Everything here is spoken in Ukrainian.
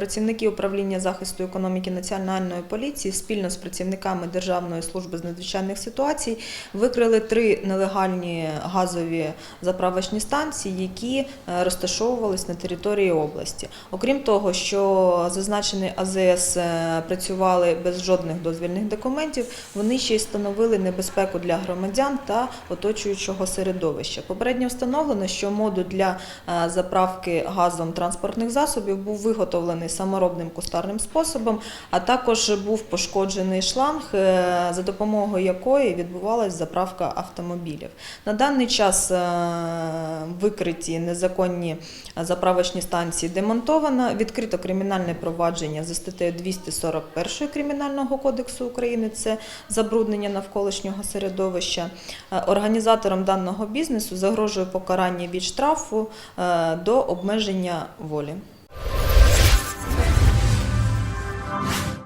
працівники управління захисту економіки Національної поліції спільно з працівниками Державної служби з надзвичайних ситуацій викрили три нелегальні газові заправочні станції, які е, розташовувались на території області. Окрім того, що зазначені АЗС е, працювали без жодних дозвільних документів, вони ще й становили небезпеку для громадян та оточуючого середовища. Попередньо встановлено, що модуль для е, заправки газом транспортних засобів був виготовлений саморобним кустарним способом, а також був пошкоджений шланг, е, за допомогою якої відбувалась заправка автомобілів. На даний час е, викриті незаконні заправочні станції демонтовано, відкрито кримінальне провадження за статтею 241 Кримінального кодексу України. Це забруднення навколишнього середовища. Е, Організаторам даного бізнесу загрожує покарання від штрафу до обмеження волі.